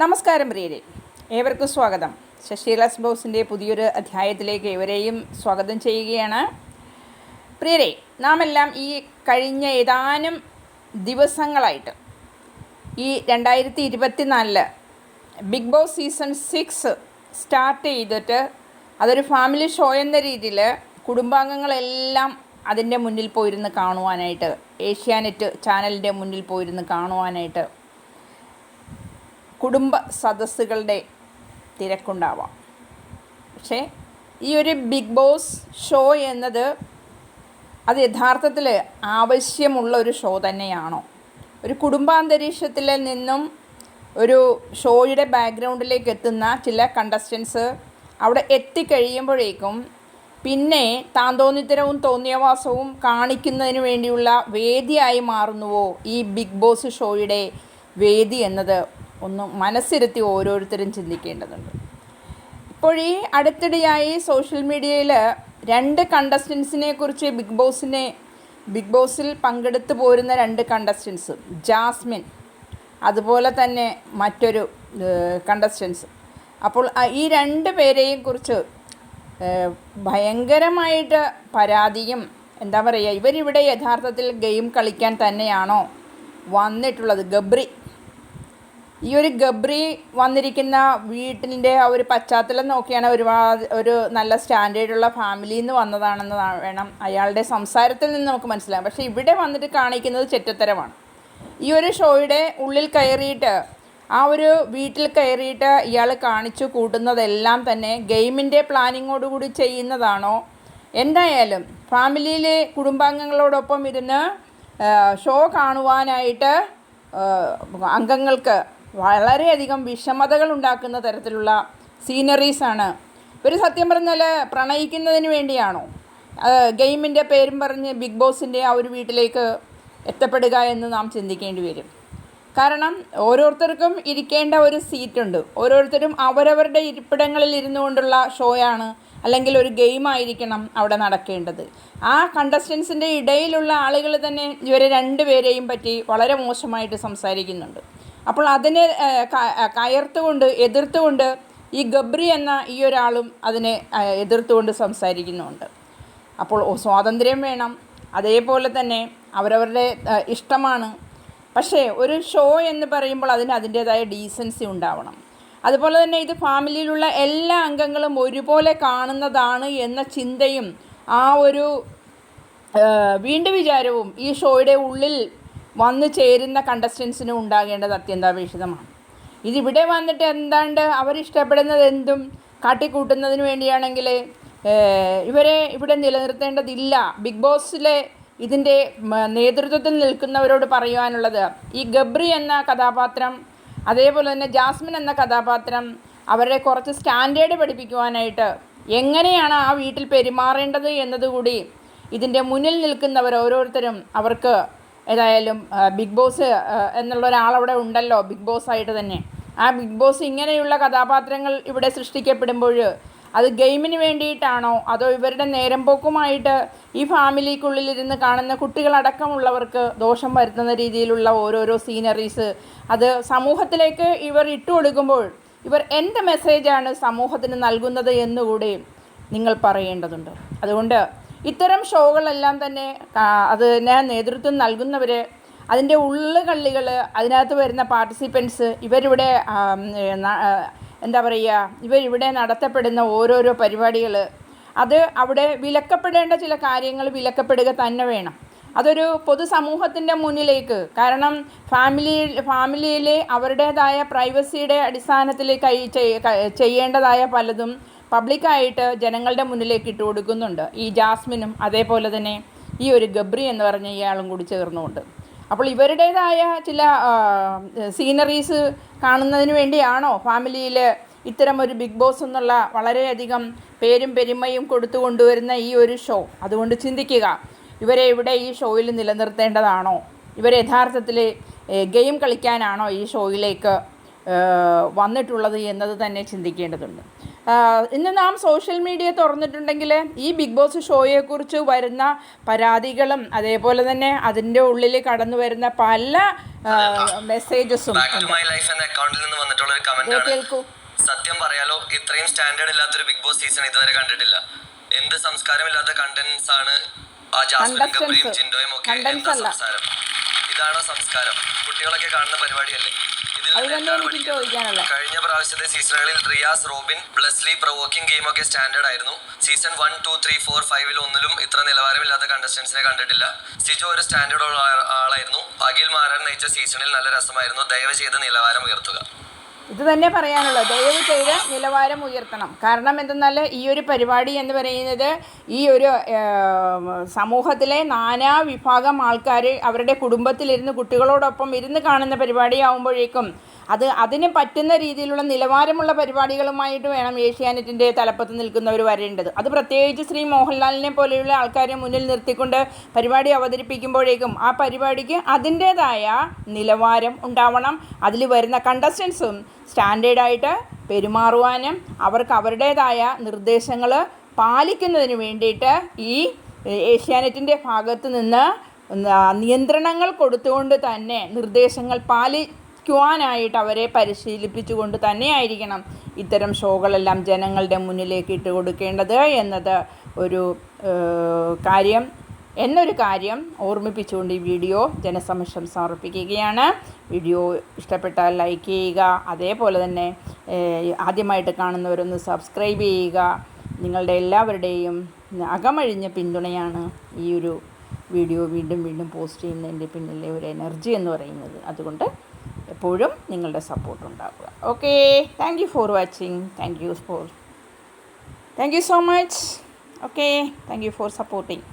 നമസ്കാരം പ്രിയരെ. ഏവർക്കും സ്വാഗതം. ശശീലാസ് ബോസിന്റെ പുതിയൊരു അധ്യായത്തിലേക്ക് ഏവരെയും സ്വാഗതം ചെയ്യുകയാണ്. പ്രിയരെ നാം എല്ലാം ഈ കഴിഞ്ഞ ഏതാനും ദിവസങ്ങളായിട്ട് ഈ രണ്ടായിരത്തി ഇരുപത്തിനാലിൽ big boss season six start ചെയ്തിട്ട് അതൊരു ഫാമിലി ഷോ എന്ന രീതിയിൽ കുടുംബാംഗങ്ങളെല്ലാം അതിന്റെ മുന്നിൽ പോയിരുന്ന് കാണുവാനായിട്ട് ഏഷ്യാനെറ്റ് ചാനലിന്റെ മുന്നിൽ പോയിരുന്ന് കാണുവാനായിട്ട് കുടുംബ സദസ്സുകളുടെ തിരക്കുണ്ടാവാം. പക്ഷേ ഈ ഒരു ബിഗ് ബോസ് ഷോ എന്നത് അത് യഥാർത്ഥത്തിൽ ആവശ്യമുള്ള ഒരു ഷോ തന്നെയാണോ? ഒരു കുടുംബാന്തരീക്ഷത്തിൽ നിന്നും ഒരു ഷോയുടെ ബാക്ക്ഗ്രൗണ്ടിലേക്ക് എത്തുന്ന ചില കണ്ടസ്റ്റൻസ് അവിടെ എത്തിക്കഴിയുമ്പോഴേക്കും പിന്നെ താന്തോന്നിത്തരവും തോന്നിയവാസവും കാണിക്കുന്നതിന് വേണ്ടിയുള്ള വേദിയായി മാറുന്നുവോ ഈ ബിഗ് ബോസ് ഷോയുടെ വേദി എന്നത്? ഒന്ന് മനസ്സിരുത്തി ഓരോരുത്തരും ചിന്തിക്കേണ്ടതുണ്ട്. ഇപ്പോൾ ഈ അടുത്തിടെയായി സോഷ്യൽ മീഡിയയിൽ രണ്ട് കണ്ടസ്റ്റൻസിനെ കുറിച്ച് ബിഗ് ബോസിനെ ബിഗ് ബോസിൽ പങ്കെടുത്തു പോരുന്ന രണ്ട് കണ്ടസ്റ്റൻസ് ജാസ്മിൻ അതുപോലെ തന്നെ മറ്റൊരു കണ്ടസ്റ്റൻസ് അപ്പോൾ ഈ രണ്ട് പേരെയും കുറിച്ച് ഭയങ്കരമായിട്ട് പരാതിയും എന്താ പറയുക ഇവരിവിടെ യഥാർത്ഥത്തിൽ ഗെയിം കളിക്കാൻ തന്നെയാണോ വന്നിട്ടുള്ളത്? ഗബ്രി ഈ ഒരു ഗബ്രി വന്നിരിക്കുന്ന വീട്ടിന്റെ ആ ഒരു പശ്ചാത്തലം നോക്കിയാണ് ഒരുപാട് ഒരു നല്ല സ്റ്റാൻഡേർഡുള്ള ഫാമിലിയിൽ നിന്ന് വന്നതാണെന്ന് വേണം അയാളുടെ സംസാരത്തിൽ നിന്ന് നമുക്ക് മനസ്സിലാക്കാം. പക്ഷേ ഇവിടെ വന്നിട്ട് കാണിക്കുന്നത് ചെറ്റത്തരമാണ്. ഈ ഒരു ഷോയുടെ ഉള്ളിൽ കയറിയിട്ട് ആ ഒരു വീട്ടിൽ കയറിയിട്ട് ഇയാൾ കാണിച്ചു കൂട്ടുന്നതെല്ലാം തന്നെ ഗെയിമിന്റെ പ്ലാനിങ്ങോടുകൂടി ചെയ്യുന്നതാണോ? എന്തായാലും ഫാമിലിയിലെ കുടുംബാംഗങ്ങളോടൊപ്പം ഇരുന്ന് ഷോ കാണുവാനായിട്ട് അംഗങ്ങൾക്ക് വളരെയധികം വിഷമതകൾ ഉണ്ടാക്കുന്ന തരത്തിലുള്ള സീനറീസാണ് ഇവർ സത്യം പറഞ്ഞാൽ പ്രണയിക്കുന്നതിന് വേണ്ടിയാണോ? ഗെയിമിന്റെ പേരും പറഞ്ഞ് ബിഗ് ബോസിന്റെ ആ ഒരു വീട്ടിലേക്ക് എത്തപ്പെടുക എന്ന് നാം ചിന്തിക്കേണ്ടി വരും. കാരണം ഓരോരുത്തർക്കും ഇരിക്കേണ്ട ഒരു സീറ്റുണ്ട് ഓരോരുത്തരും അവരവരുടെ ഇരിപ്പിടങ്ങളിൽ ഇരുന്നു കൊണ്ടുള്ള ഷോയാണ് അല്ലെങ്കിൽ ഒരു ഗെയിം ആയിരിക്കണം അവിടെ നടക്കേണ്ടത്. ആ കണ്ടസ്റ്റൻസിന്റെ ഇടയിലുള്ള ആളുകൾ തന്നെ ഇവരെ രണ്ടുപേരെയും പറ്റി വളരെ മോശമായിട്ട് സംസാരിക്കുന്നുണ്ട്. അപ്പോൾ അതിനെ കയർത്തുകൊണ്ട് എതിർത്തുകൊണ്ട് ഈ ഗബ്രി എന്ന ഈ ഒരാളും അതിനെ എതിർത്തുകൊണ്ട് സംസാരിക്കുന്നുണ്ട്. അപ്പോൾ സ്വാതന്ത്ര്യം വേണം. അതേപോലെ തന്നെ അവരവരുടെ ഇഷ്ടമാണ്. പക്ഷേ ഒരു ഷോ എന്ന് പറയുമ്പോൾ അതിന് അതിന്റേതായ ഡീസൻസി ഉണ്ടാവണം. അതുപോലെ തന്നെ ഇത് ഫാമിലിയിലുള്ള എല്ലാ അംഗങ്ങളും ഒരുപോലെ കാണുന്നതാണ് എന്ന ചിന്തയും ആ ഒരു വീണ്ടും വിചാരവും ഈ ഷോയുടെ ഉള്ളിൽ വന്നു ചേരുന്ന കണ്ടസ്റ്റൻസിന് ഉണ്ടാകേണ്ടത് അത്യന്താപേക്ഷിതമാണ്. ഇതിവിടെ വന്നിട്ട് എന്താണ്ട് അവരിഷ്ടപ്പെടുന്നത് എന്തും? കാട്ടിക്കൂട്ടുന്നതിന് വേണ്ടിയാണെങ്കിൽ ഇവരെ ഇവിടെ നിലനിർത്തേണ്ടതില്ല. ബിഗ് ബോസിലെ ഇതിന്റെ നേതൃത്വത്തിൽ നിൽക്കുന്നവരോട് പറയുവാനുള്ളത് ഈ ഗബ്രി എന്ന കഥാപാത്രം അതേപോലെ തന്നെ ജാസ്മിൻ എന്ന കഥാപാത്രം അവരെ കുറച്ച് സ്റ്റാൻഡേർഡ് പഠിപ്പിക്കുവാനായിട്ട് എങ്ങനെയാണ് ആ വീട്ടിൽ പെരുമാറേണ്ടത് എന്നതുകൂടി ഇതിന്റെ മുന്നിൽ നിൽക്കുന്നവർ ഓരോരുത്തരും അവർക്ക് ഏതായാലും ബിഗ് ബോസ് എന്നുള്ള ഒരാളവിടെ ഉണ്ടല്ലോ ബിഗ് ബോസ് ആയിട്ട് തന്നെ. ആ ബിഗ് ബോസ് ഇങ്ങനെയുള്ള കഥാപാത്രങ്ങൾ ഇവിടെ സൃഷ്ടിക്കപ്പെടുമ്പോൾ അത് ഗെയിമിന് വേണ്ടിയിട്ടാണോ? അതോ ഇവരുടെ നേരം പോക്കുമായിട്ട് ഈ ഫാമിലിക്കുള്ളിലിരുന്ന് കാണുന്ന കുട്ടികളടക്കമുള്ളവർക്ക് ദോഷം വരുത്തുന്ന രീതിയിലുള്ള ഓരോരോ സീനറീസ് അത് സമൂഹത്തിലേക്ക് ഇവർ ഇട്ടു കൊടുക്കുമ്പോൾ ഇവർ എന്ത് മെസ്സേജാണ് സമൂഹത്തിന് നൽകുന്നത് എന്നുകൂടി നിങ്ങൾ പറയേണ്ടതുണ്ട്. അതുകൊണ്ട് ഇത്തരം ഷോകളെല്ലാം തന്നെ അതിന് നേതൃത്വം നൽകുന്നവർ അതിന്റെ ഉള്ളുകള്ളികൾ അതിനകത്ത് വരുന്ന പാർട്ടിസിപ്പൻസ് ഇവരിവിടെ എന്താ പറയുക ഇവരിവിടെ നടത്തപ്പെടുന്ന ഓരോരോ പരിപാടികൾ അത് അവിടെ വിലക്കപ്പെടേണ്ട ചില കാര്യങ്ങൾ വിലക്കപ്പെടുക തന്നെ വേണം. അതൊരു പൊതുസമൂഹത്തിന്റെ മുന്നിലേക്ക് കാരണം ഫാമിലി ഫാമിലിയിലെ അവരുടേതായ പ്രൈവസിയുടെ അടിസ്ഥാനത്തിൽ കൈ ചെയ്യേണ്ടതായ പലതും പബ്ലിക്കായിട്ട് ജനങ്ങളുടെ മുന്നിലേക്ക് ഇട്ട് കൊടുക്കുന്നുണ്ട്. ഈ ജാസ്മിനും അതേപോലെ തന്നെ ഈ ഒരു ഗബ്രി എന്ന് പറഞ്ഞ ഇയാളും കൂടി ചേർന്നുകൊണ്ട് അപ്പോൾ ഇവരുടേതായ ചില സീനറീസ് കാണുന്നതിന് വേണ്ടിയാണോ ഫാമിലിയിൽ ഇത്തരം ഒരു ബിഗ് ബോസ് എന്നുള്ള വളരെയധികം പേരും പെരുമയും കൊടുത്തു കൊണ്ടുവരുന്ന ഈ ഒരു ഷോ അതുകൊണ്ട് ചിന്തിക്കുക ഇവരെ ഇവിടെ ഈ ഷോയിൽ നിലനിർത്തേണ്ടതാണോ? ഇവരെ യഥാർത്ഥത്തിൽ ഗെയിം കളിക്കാനാണോ ഈ ഷോയിലേക്ക് വന്നിട്ടുള്ളത് എന്നത് തന്നെ ചിന്തിക്കേണ്ടതുണ്ട്. ഇന്ന് നാം സോഷ്യൽ മീഡിയ തുറന്നിട്ടുണ്ടെങ്കിൽ ഈ ബിഗ് ബോസ് ഷോയെക്കുറിച്ച് വരുന്ന പരാതികളും അതേപോലെ തന്നെ അതിന്റെ ഉള്ളിൽ കടന്നു വരുന്ന പല മെസ്സേജസും കേൾക്കൂ. സത്യം പറയാലോ ഇത്രയും സ്റ്റാൻഡേർഡ് ഇല്ലാത്തൊരു ബിഗ് ബോസ് സീസൺ ഇതുവരെ കണ്ടിട്ടില്ല. എന്ത് സംസ്കാരമില്ലാത്ത കണ്ടന്റ്സ് ആണ് ആ ജാസ്മിൻ. ജിൻഡോയും ഒക്കെ എന്താ. സംസാരം. ഇതാണോ സംസ്കാരം? കുട്ടികളൊക്കെ കാണുന്ന പരിപാടിയല്ലേ? കഴിഞ്ഞ പ്രാവശ്യത്തെ സീസണുകളിൽ Riyas Robin Blesslee provoking game ഒക്കെ സ്റ്റാൻഡേർഡ് ആയിരുന്നു. Season one two three four ഫൈവിൽ ഒന്നിലും ഇത്ര നിലവാരമില്ലാത്ത കണ്ടസ്റ്റൻസിനെ കണ്ടിട്ടില്ല. സിജോ ഒരു സ്റ്റാൻഡേർഡ് ഉള്ള ആളായിരുന്നു. അഖിൽ മാറാൻ നയിച്ച സീസണിൽ നല്ല രസമായിരുന്നു. ദയവ് ചെയ്ത് നിലവാരം ഉയർത്തുക. ഇത് തന്നെ പറയാനുള്ളത്. ദയവ് ചെയ്ത് നിലവാരം ഉയർത്തണം. കാരണം എന്തെന്നാൽ ഈ ഒരു പരിപാടി എന്ന് പറയുന്നത് ഈ ഒരു സമൂഹത്തിലെ നാനാ വിഭാഗം ആൾക്കാർ അവരുടെ കുടുംബത്തിലിരുന്ന് കുട്ടികളോടൊപ്പം ഇരുന്ന് കാണുന്ന പരിപാടിയാവുമ്പോഴേക്കും അത് അതിന് പറ്റുന്ന രീതിയിലുള്ള നിലവാരമുള്ള പരിപാടികളുമായിട്ട് വേണം ഏഷ്യാനെറ്റിന്റെ തലപ്പത്ത് നിൽക്കുന്നവർ വരേണ്ടത്. അത് പ്രത്യേകിച്ച് ശ്രീ മോഹൻലാലിനെ പോലെയുള്ള ആൾക്കാരെ മുന്നിൽ നിർത്തിക്കൊണ്ട് പരിപാടി അവതരിപ്പിക്കുമ്പോഴേക്കും ആ പരിപാടിക്ക് അതിന്റേതായ നിലവാരം ഉണ്ടാവണം. അതിൽ വരുന്ന കണ്ടസ്റ്റൻസും സ്റ്റാൻഡേർഡായിട്ട് പെരുമാറുവാനും അവർക്ക് അവരുടേതായ നിർദ്ദേശങ്ങൾ പാലിക്കുന്നതിന് വേണ്ടിയിട്ട് ഈ ഏഷ്യാനെറ്റിന്റെ ഭാഗത്ത് നിന്ന് നിയന്ത്രണങ്ങൾ കൊടുത്തുകൊണ്ട് തന്നെ നിർദ്ദേശങ്ങൾ പാലിക്കുവാനായിട്ട് അവരെ പരിശീലിപ്പിച്ചുകൊണ്ട് തന്നെയായിരിക്കണം ഇത്തരം ഷോകളെല്ലാം ജനങ്ങളുടെ മുന്നിലേക്ക് ഇട്ട് കൊടുക്കേണ്ടത് എന്നത് ഒരു കാര്യം എന്നൊരു കാര്യം ഓർമ്മിപ്പിച്ചുകൊണ്ട് ഈ വീഡിയോ ജനസമക്ഷം സമർപ്പിക്കുകയാണ് വീഡിയോ ഇഷ്ടപ്പെട്ടാൽ ലൈക്ക് ചെയ്യുക അതേപോലെ തന്നെ ആദ്യമായിട്ട് കാണുന്നവരൊന്ന് സബ്സ്ക്രൈബ് ചെയ്യുക. നിങ്ങളുടെ എല്ലാവരുടെയും അകമഴിഞ്ഞ പിന്തുണയാണ് ഈ ഒരു വീഡിയോ വീണ്ടും വീണ്ടും പോസ്റ്റ് ചെയ്യുന്നതിന്റെ പിന്നിലെ ഒരു എനർജി എന്ന് പറയുന്നത്. അതുകൊണ്ട് എപ്പോഴും നിങ്ങളുടെ സപ്പോർട്ട് ഉണ്ടാവുക. Okay thank you for watching thank you for thank you so much okay thank you for supporting